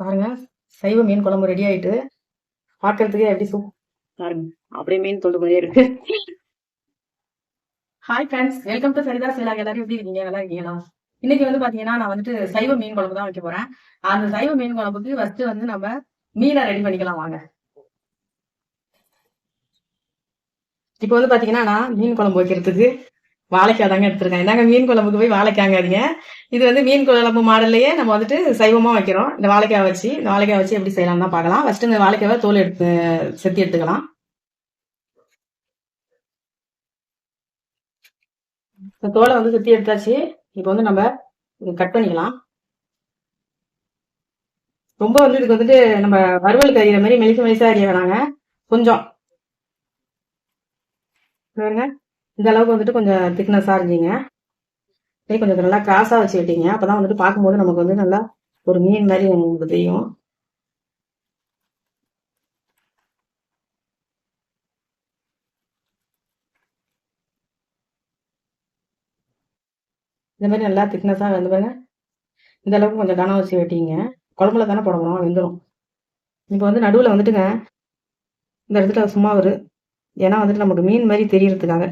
பாருங்க சைவ மீன் குழம்பு ரெடி ஆயிட்டு பார்க்கறதுக்கே எப்படி சூப் பாருங்க அப்படியே மீன் தொண்டு மாதிரியே இருக்கு. Hi friends welcome to Saritha சேலாக எல்லாரும் எப்படி இருக்கீங்க? நல்லா இருக்கீங்களா? இன்னைக்கு வந்து பாத்தீங்கன்னா நான் வந்துட்டு சைவ மீன் குழம்பு தான் வைக்க போறேன். அந்த சைவ மீன் குழம்புக்கு ஃபர்ஸ்ட் வந்து நம்ம மீனை ரெடி பண்ணிக்கலாம் வாங்க. இப்போ வந்து பாத்தீங்கன்னா நான் மீன் குழம்பு வைக்கிறதுக்கு வாழைக்காய் தாங்க எடுத்திருக்கேன். இந்தாங்க மீன் குழம்புக்கு போய் வாழைக்காங்காதீங்க. இது வந்து மீன் குழம்பு மாடல்லையே நம்ம வந்துட்டு சைவமா வைக்கிறோம். இந்த வாழைக்காய் வச்சு இந்த வாழைக்காய் வச்சு எப்படி செய்யலாம் தான் பார்க்கலாம். ஃபர்ஸ்ட் இந்த வாழைக்காவை தோல் எடுத்து செத்தி எடுத்துக்கலாம். இந்த தோலை வந்து சுத்தி எடுத்தாச்சு. இப்போ வந்து நம்ம கட் பண்ணிக்கலாம். ரொம்ப வந்து இதுக்கு வந்துட்டு நம்ம வறுவல் கறிகிற மாதிரி மெலிசு மெலிசா அறிய வேணாங்க. கொஞ்சம். பாருங்க. இந்த அளவுக்கு வந்துட்டு கொஞ்சம் திக்னஸாக இருந்தீங்க. அப்படியே கொஞ்சம் நல்லா கிராஸாக வச்சு விட்டீங்க அப்பதான் வந்துட்டு பார்க்கும்போது நமக்கு வந்து நல்லா ஒரு மீன் மாதிரி உங்களுக்கு தெரியும். இந்த மாதிரி நல்லா திக்னஸாக வந்து பாருங்க. இந்த அளவுக்கு கொஞ்சம் கனம் வச்சு வெட்டிங்க. குழம்புல தானே போட வெந்துடும் இப்போ வந்து நடுவில் வந்துட்டுங்க இந்த இடத்துல சும்மா ஒரு ஏன்னா வந்துட்டு நமக்கு மீன் மாதிரி தெரியறதுக்காக.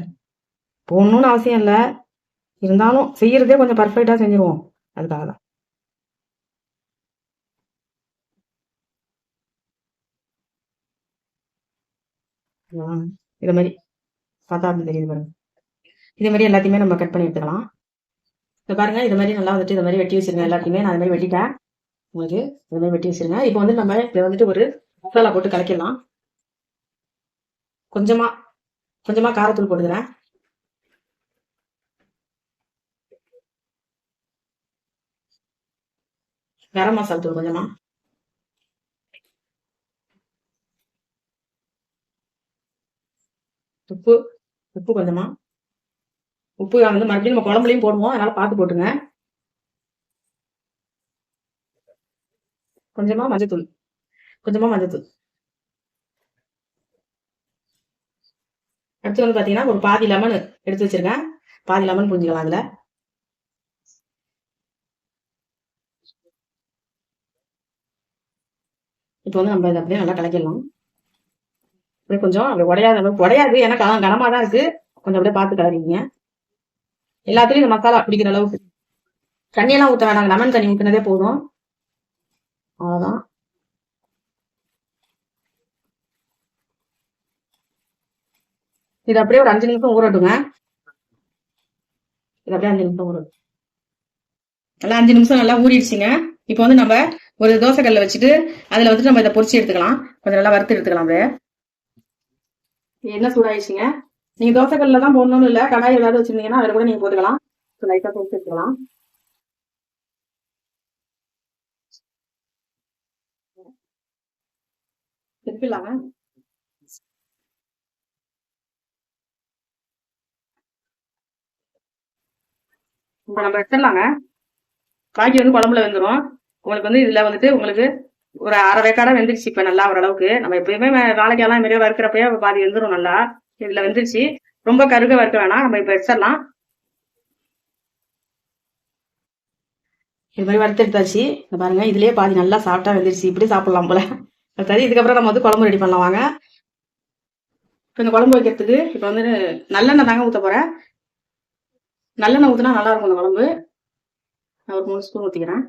போகணும்னு அவசியம் இல்லை. இருந்தாலும் செய்யறதே கொஞ்சம் பர்ஃபெக்டாக செஞ்சிருவோம். அதுக்காக தான். இதை மாதிரி பார்த்தா அப்படி தெரியுது பாருங்க. இதே மாதிரி எல்லாத்தையுமே நம்ம கட் பண்ணி எடுத்துக்கலாம். இப்போ பாருங்க இது மாதிரி நல்லா வந்துட்டு இது மாதிரி வெட்டி வச்சிருங்க எல்லாத்தையுமே. நான் அது மாதிரி வெட்டிட்டேன். உங்களுக்கு இது மாதிரி வெட்டி வச்சிருங்க. இப்போ வந்து நம்ம இதை வந்துட்டு ஒரு மசாலா போட்டு கலக்கிடலாம். கொஞ்சமா கொஞ்சமா காரத்தூள் போட்டுக்கிறேன். கரம் மசாலா தூள் கொஞ்சமா. உப்பு உப்பு கொஞ்சமா. உப்பு வந்து மறுபடியும் நம்ம குழம்புலையும் போடுவோம். அதனால பார்த்து போட்டுங்க. கொஞ்சமா மஞ்சத்தூள். கொஞ்சமா மஞ்சத்தூள். அடுத்து வந்து பாத்தீங்கன்னா ஒரு பாதி லெமன் எடுத்து வச்சிருக்கேன். பாதி லெமன் புரிஞ்சுக்கலாம் அதுல. இப்போ வந்து நம்ம இதை அப்படியே நல்லா கலக்கிடலாம். அப்படியே கொஞ்சம் அப்படி உடையாத அளவுக்கு உடையாது. ஏன்னா கனமாக தான் இருக்குது கொஞ்சம் அப்படியே பார்த்து கலரிங்க எல்லாத்துலேயும் இந்த மசாலா பிடிக்கிற அளவுக்கு. தண்ணியெல்லாம் ஊற்ற வேணாங்க லெமன் தண்ணி ஊற்றினதே போதும். அவ்வளோதான் இது அப்படியே ஒரு அஞ்சு நிமிஷம் ஊறட்டுங்க இது அப்படியே அஞ்சு நிமிஷம் ஊறட்டும் நல்லா அஞ்சு நிமிஷம் நல்லா ஊறிடுச்சுங்க. இப்போ வந்து நம்ம ஒரு தோசை கல்ல வச்சுட்டு அதுல வந்துட்டு நம்ம இதை பொறிச்சு எடுத்துக்கலாம். கொஞ்சம் நல்லா வறுத்து எடுத்துக்கலாம் அப்படியே. என்ன சூடாயிடுச்சுங்க? நீங்க தோசை கல்ல தான் போடணும்னு இல்ல கடாய் ஏதாவது வச்சிருந்தீங்கன்னா அதில் கூட நீங்க போட்டுக்கலாம். லைட்டா தோசை எடுத்துக்கலாம். திருப்பிடலாங்க இப்போ நம்ம எடுத்துடலாங்க. பாக்கி வந்து குழம்புல வெந்துடும் உங்களுக்கு வந்து இதுல வந்துட்டு உங்களுக்கு ஒரு அரை வேக்காடா வெந்துருச்சு இப்ப நல்லா ஓரளவுக்கு. நம்ம எப்பயுமே வாழைக்காயெல்லாம் மாரியே வறுக்கிறப்பயே பாதி வெந்துடும் நல்லா. இதுல வெந்துருச்சு. ரொம்ப கருக வறுக்க வேணாம். நம்ம இப்ப வச்சிடலாம் இது மாதிரி வறுத்து எடுத்தாச்சு. இந்த பாருங்க இதுலயே பாதி நல்லா சாப்பிட்டா வெந்துருச்சு. இப்படி சாப்பிடலாம் போல. சரி இதுக்கப்புறம் நம்ம வந்து குழம்பு ரெடி பண்ணலாம். வாங்க. இப்போ இந்த குழம்பு வைக்கிறதுக்கு இப்போ வந்து நல்லெண்ணெய் தாங்க ஊற்ற போறேன். நல்லெண்ணெய் ஊற்றினா நல்லா இருக்கும் இந்த குழம்பு. நான் ஒரு மூணு ஸ்பூன் ஊற்றிக்கிறேன்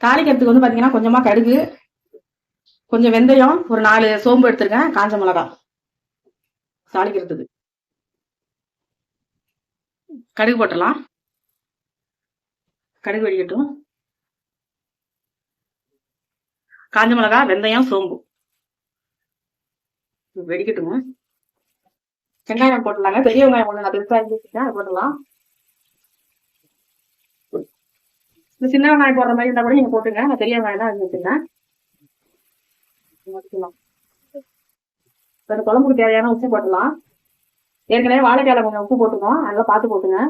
தாளிக்கிறதுக்கு வந்து பார்த்தீங்கன்னா கொஞ்சமா கடுகு கொஞ்சம் வெந்தயம் ஒரு நாலு சோம்பு எடுத்திருக்கேன் காஞ்ச மிளகா. தாளிக்கிறதுக்கு. கடுகு போட்டலாம் கடுகு வெடிக்கட்டும். காஞ்ச மிளகா வெந்தயம் சோம்பு. வெடிக்கட்டுங்க. வெங்காயம் போட்டுலாங்க பெரிய வெங்காயம் ஒண்ணு நான் பெருசா இருந்துச்சுன்னா அது போட்டுலாம் இந்த சின்ன வெங்காயம் போடுற மாதிரி இருந்தா கூட நீங்க போட்டுங்க. நான் பெரிய வெங்காயம் தான் வச்சுருக்கேன். இந்த குழம்புக்கு தேவையான உப்பு போட்டுலாம் ஏற்கனவே வாழைக்காயில கொஞ்சம் உப்பு போட்டுக்கோம் அதெல்லாம் பார்த்து போட்டுங்க.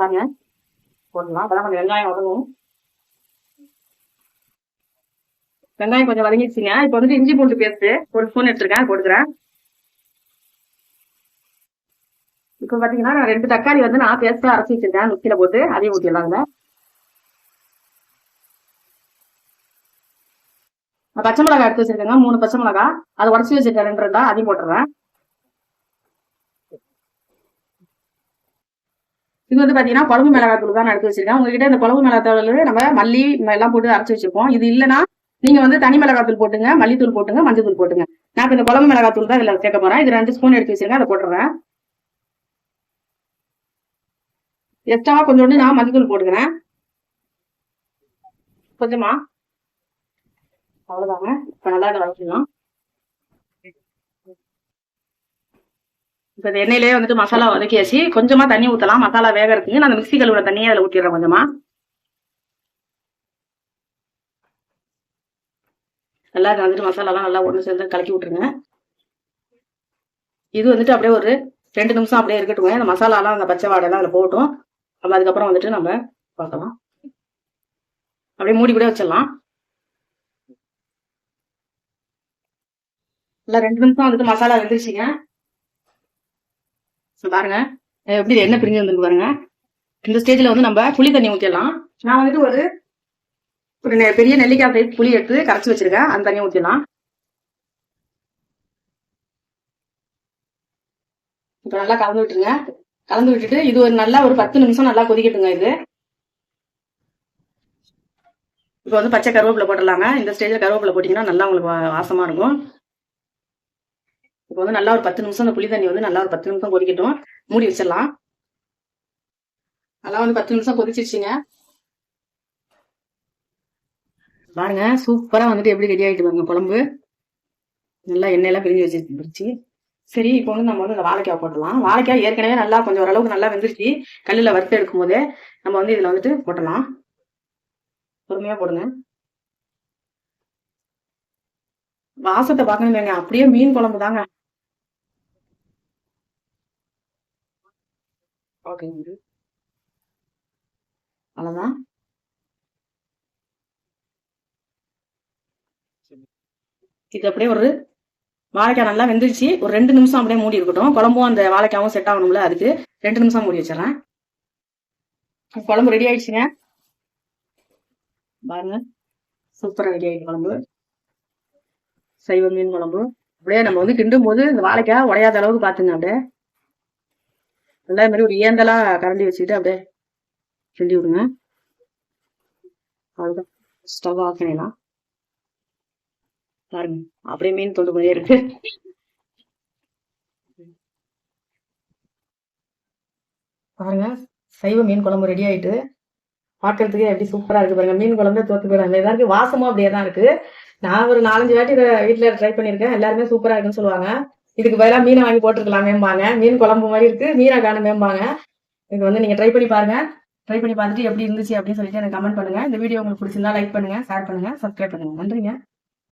வாங்க. போடலாம் அப்பதான் கொஞ்சம் வெங்காயம் வதங்கும். வெங்காயம் கொஞ்சம் வதங்கிடுச்சுங்க. இப்போ வந்து இஞ்சி பூண்டு பேஸ்ட்டு. ஒரு ஸ்பூன் எடுத்துருக்கேன். போட்டுக்கிறேன். இப்போ பார்த்தீங்கன்னா நான் ரெண்டு தக்காளி வந்து நான் பேஸ்ட்டாக அரைச்சி வச்சிருக்கேன். மிக்சியில போட்டு அதையும் ஊற்றிடலாங்க பச்சை மிளகாய் எடுத்து வச்சிருக்கேங்க. மூணு பச்சை மிளகாய். அதை உடச்சி வச்சிருக்கேன். ரெண்டு ரெண்டா. அதையும் போட்டுறேன் இது வந்து பாத்தீங்கன்னா குழம்பு மிளகாய் தூள் தான் நான் எடுத்து வச்சிருக்கேன். உங்ககிட்ட இந்த குழம்பு மிளகாய் தூள் நம்ம மல்லி எல்லாம் போட்டு அரைச்சி வச்சிருப்போம். இது இல்லைன்னா நீங்க வந்து தனி மிளகாத்தூள் போட்டுங்க மல்லித்தூள் போட்டுங்க மஞ்சள் தூள் போட்டுங்க. நான் இப்போ இந்த குழம்பு மிளகாய் தூள் தான் இதுல சேர்க்க போறேன். இது ரெண்டு ஸ்பூன் எடுத்து வச்சிருக்கேன். அதை போட்டுறேன் எக்ஸ்ட்ராவா கொஞ்சோண்டு நான் மஞ்சள் தூள் போட்டுக்கிறேன். கொஞ்சமா. அவ்வளவுதாங்க. இப்ப நல்லா இதை வதக்கிடலாம். இப்ப இந்த வந்துட்டு மசாலா வதக்கியாச்சு. கொஞ்சமா தண்ணி ஊத்தலாம். மசாலா வேகறதுக்கு நான் அந்த மிக்ஸி கழுவுற தண்ணியை அதுல ஊட்டிடுறேன் கொஞ்சமா. நல்லா இது வந்துட்டு மசாலாலாம் நல்லா ஒன்று சேர்ந்து கலக்கி விட்டுருங்க. இது வந்துட்டு அப்படியே ஒரு ரெண்டு நிமிஷம் அப்படியே இருக்கட்டும் அந்த மசாலாலாம் அந்த பச்சை வாடையெல்லாம் அதில் போட்டோம் நம்ம அதுக்கப்புறம் வந்துட்டு நம்ம பார்க்கலாம். அப்படியே மூடி கூட வச்சிடலாம். இல்லை ரெண்டு நிமிஷம் வந்துட்டு மசாலா வெந்துருச்சுங்க. பாருங்க. எப்படி எண்ணெய் பிரிஞ்சு வந்துருக்கு பாருங்க. இந்த ஸ்டேஜ்ல வந்து நம்ம புளி தண்ணி ஊற்றிடலாம் நான் வந்துட்டு ஒரு ஒரு பெரிய நெல்லிக்காய் சைஸ் புளி எடுத்து கரைச்சி வச்சிருக்கேன். அந்த தண்ணியை ஊற்றிடலாம் இப்போ நல்லா கலந்து விட்டுருங்க. கலந்து விட்டுட்டு இது ஒரு நல்லா ஒரு பத்து நிமிஷம் நல்லா கொதிக்கட்டுங்க இது. இப்போ வந்து பச்சை கருவேப்பிலை போட்டுடலாங்க. இந்த ஸ்டேஜில் கருவேப்பிலை போட்டிங்கன்னா நல்லா உங்களுக்கு வாசமாக இருக்கும். இப்போ வந்து நல்லா ஒரு பத்து நிமிஷம் அந்த புளி தண்ணி வந்து நல்லா ஒரு பத்து நிமிஷம் கொதிக்கட்டும். மூடி வச்சிடலாம். நல்லா வந்து பத்து நிமிஷம் கொதிச்சிருச்சுங்க. பாருங்க சூப்பரா வந்துட்டு எப்படி ரெடி ஆயிட்டு பாருங்க குழம்பு. நல்லா எண்ணெயெல்லாம் பிரிஞ்சு வச்சிருச்சு சரி இப்போ வந்து நம்ம வந்து இந்த வாழைக்காய் போட்டலாம் வாழைக்காய் ஏற்கனவே நல்லா கொஞ்சம் ஓரளவுக்கு நல்லா வெந்துருச்சு. கல்லில் வறுத்து எடுக்கும் போதே நம்ம வந்து இதுல வந்துட்டு போட்டலாம் பொறுமையா போடுங்க. வாசத்தை பார்க்கணும் அப்படியே மீன் குழம்பு தாங்க ஓகேங்க அவ்வளோதான் இது அப்படியே ஒரு வாழைக்காய் நல்லா வெந்துருச்சு. ஒரு ரெண்டு நிமிஷம் அப்படியே மூடி இருக்கட்டும். குழம்பும் அந்த வாழைக்காவும் செட் ஆகணும்ல அதுக்கு. ரெண்டு நிமிஷம் மூடி வச்சிடறேன். குழம்பு ரெடி ஆயிடுச்சுங்க. பாருங்க. சூப்பராக ரெடி ஆயிடுச்சு குழம்பு. சைவ மீன் குழம்பு. அப்படியே நம்ம வந்து கிண்டும் போது இந்த வாழைக்காய் உடையாத அளவுக்கு பார்த்துங்க அப்படியே. நல்லா மாதிரி ஒரு ஏந்தலா கரண்டி வச்சுக்கிட்டு அப்படியே கிண்டி விடுங்க. அவ்வளோதான் ஸ்டவ் ஆஃப் பண்ணிடலாம். பாருங்க. அப்படியே மீன் தொண்டு மாதிரியே இருக்கு. பாருங்க. சைவ மீன் குழம்பு ரெடி ஆயிட்டு. பார்க்கறதுக்கே எப்படி சூப்பரா இருக்கு பாருங்க. மீன் குழம்பு தோத்து போயிடாங்க எல்லாருக்கும் வாசமும் அப்படியே தான் இருக்கு. நான் ஒரு நாலஞ்சு வாட்டி இதை வீட்டுல ட்ரை பண்ணியிருக்கேன். எல்லாருமே சூப்பரா இருக்குன்னு சொல்லுவாங்க. இதுக்கு பதிலா மீனை வாங்கி போட்டுருக்கலாம் மேம்பாங்க மீன் குழம்பு மாதிரி இருக்கு. மீனை காண மேம்பாங்க இது வந்து நீங்க ட்ரை பண்ணி பாருங்க. ட்ரை பண்ணி பார்த்துட்டு எப்படி இருந்துச்சு அப்படின்னு சொல்லிட்டு எனக்கு கமெண்ட் பண்ணுங்க. இந்த வீடியோ உங்களுக்கு பிடிச்சிருந்தா லைக் பண்ணுங்க ஷேர் பண்ணுங்க சப்ஸ்கிரைப் பண்ணுங்க. நன்றிங்க.